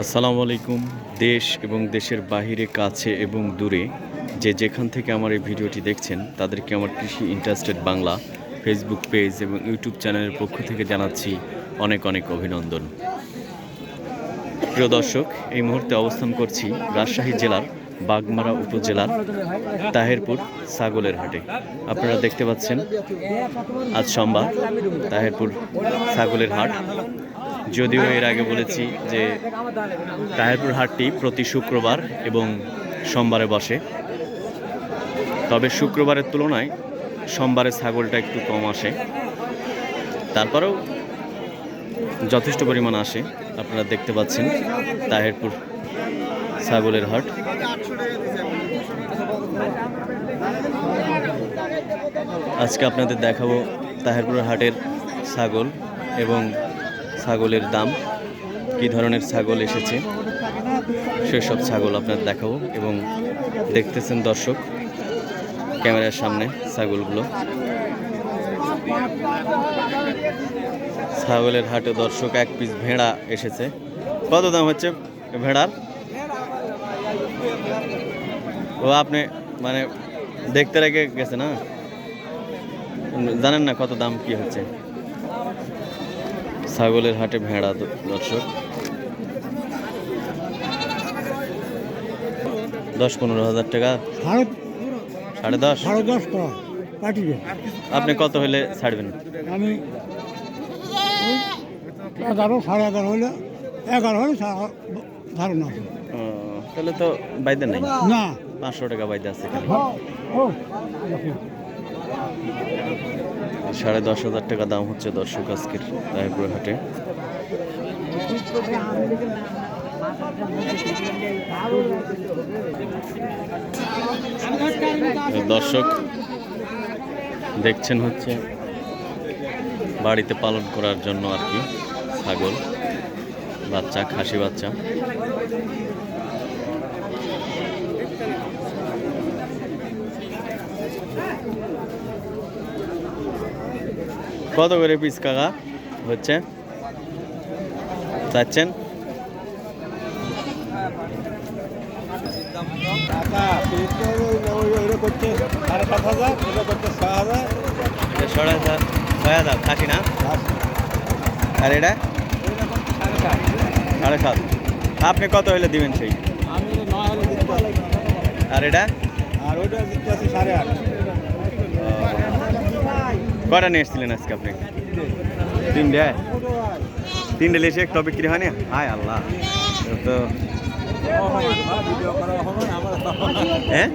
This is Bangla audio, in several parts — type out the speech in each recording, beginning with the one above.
আসসালামু আলাইকুম, দেশ এবং দেশের বাহিরে, কাছে এবং দূরে যে যেখান থেকে আমার এই ভিডিওটি দেখছেন, তাদেরকে আমার কৃষি ইন্টারেস্টেড বাংলা ফেসবুক পেজ এবং ইউটিউব চ্যানেলের পক্ষ থেকে জানাচ্ছি অনেক অনেক অভিনন্দন। প্রিয় দর্শক, এই মুহূর্তে অবস্থান করছি রাজশাহী জেলার বাগমারা উপজেলার তাহেরপুর ছাগলের হাটে। আপনারা দেখতে পাচ্ছেন, আজ সোমবার তাহেরপুর ছাগলের হাট। যদিও এর আগে বলেছি যে তাহেরপুর হাটটি প্রতি শুক্রবার এবং সোমবারে বসে। তবে শুক্রবারের তুলনায় সোমবারে ছাগলটা একটু কম আসে। তারপরেও যথেষ্ট পরিমাণ আসে। আপনারা দেখতে পাচ্ছেন তাহেরপুর ছাগলের হাট। আজকে আপনাদের দেখাবো তাহেরপুর হাটের ছাগল এবং ছাগলের দাম। কী ধরনের ছাগল এসেছে? সেসব ছাগল আপনাদের দেখাবো এবং দেখতেছেন দর্শক, ক্যামেরার সামনে ছাগলগুলো। ছাগলের হাটে দর্শক এক পিস ভেড়া এসেছে। কত দাম হচ্ছে ভেড়ার? ও আপনি মানে দেখতে রেখে গেছে না? জানেন না কত দাম কি হচ্ছে? ছাগলের হাটে ভেড়া দর্শক। দশ পনেরো হাজার টাকা। সাড়ে দশ। সাড়ে দশ পাঠিয়ে আপনি কত হলে ছাড়বেন? আমি এগারো সাড়ে এগারো হলে এগারো হলে ধারণা তাহলে তো বাইদে নাই। না। পাঁচশো টাকা বাইদে আছে এখানে। সাড়ে দশ হাজার টাকা দাম হচ্ছে দর্শক আজকের রায়পুর হাটে। দর্শক দেখছেন হচ্ছে বাড়িতে পালন করার জন্য আর কি ছাগল বাচ্চা খাসি বাচ্চা। কত করে পিস কাকা হচ্ছে? চাচ্ছেন? সাড়ে হাজার ছয় খাসি না? আর এটা? সাড়ে সাত। আপনি কত হলে দিবেন সেই। আর এটা? আর দিতে আছে সাড়ে আট। কটা নিয়ে এসেছিলেন আজকে আপনি? তিনটে। তিনটে লেসে একটা বিক্রি হয়নি? হায় আল্লাহ। তো ভিডিও করা হবে না হ্যাঁ?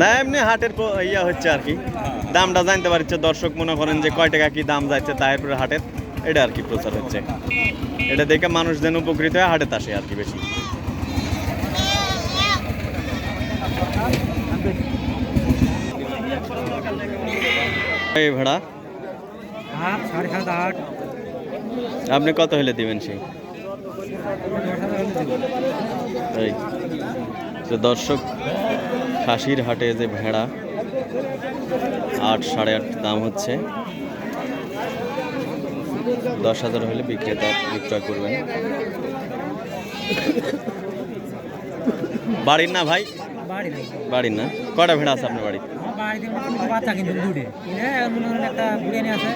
না এমনি হাটের ইয়া হচ্ছে আর কি। দামটা জানতে পারছে দর্শক মনে করেন যে কয় টাকা কি দাম যাচ্ছে তাহিরপুর হাটের। এটা আর কি প্রচার হচ্ছে। এটা দেখে মানুষ যেন উপকৃত হয় হাটে আসে আর কি বেশি। এই ভাড়া। আপনি কত হলে দিবেন সেই? এই দর্শক খাসির হাটে যে ভেড়া আট সাড়ে আট দাম হচ্ছে। দশ হাজার হলে বিক্রেতা বিক্রয় করবেন। বাড়ির না ভাই? বাড়ির না। কটা ভেড়া আছে আপনার বাড়ি বাড়িতে বাচ্চা কিন্তু মনে হয় একটা বুড়ে নিয়ে আসে।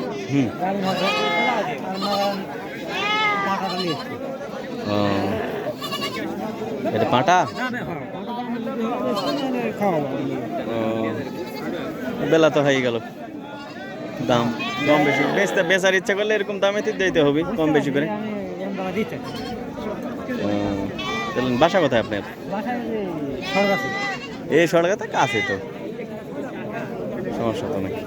এটা পাটা? বেলা তো হয়ে গেল। দাম কম বেশি। বেচতে বেচার ইচ্ছা করলে এরকম দামে তো দিতে হবে কম বেশি করে। বাসা কোথায় আপনার? এই সড়কে তো কাছে তো। সমস্যা তো নাকি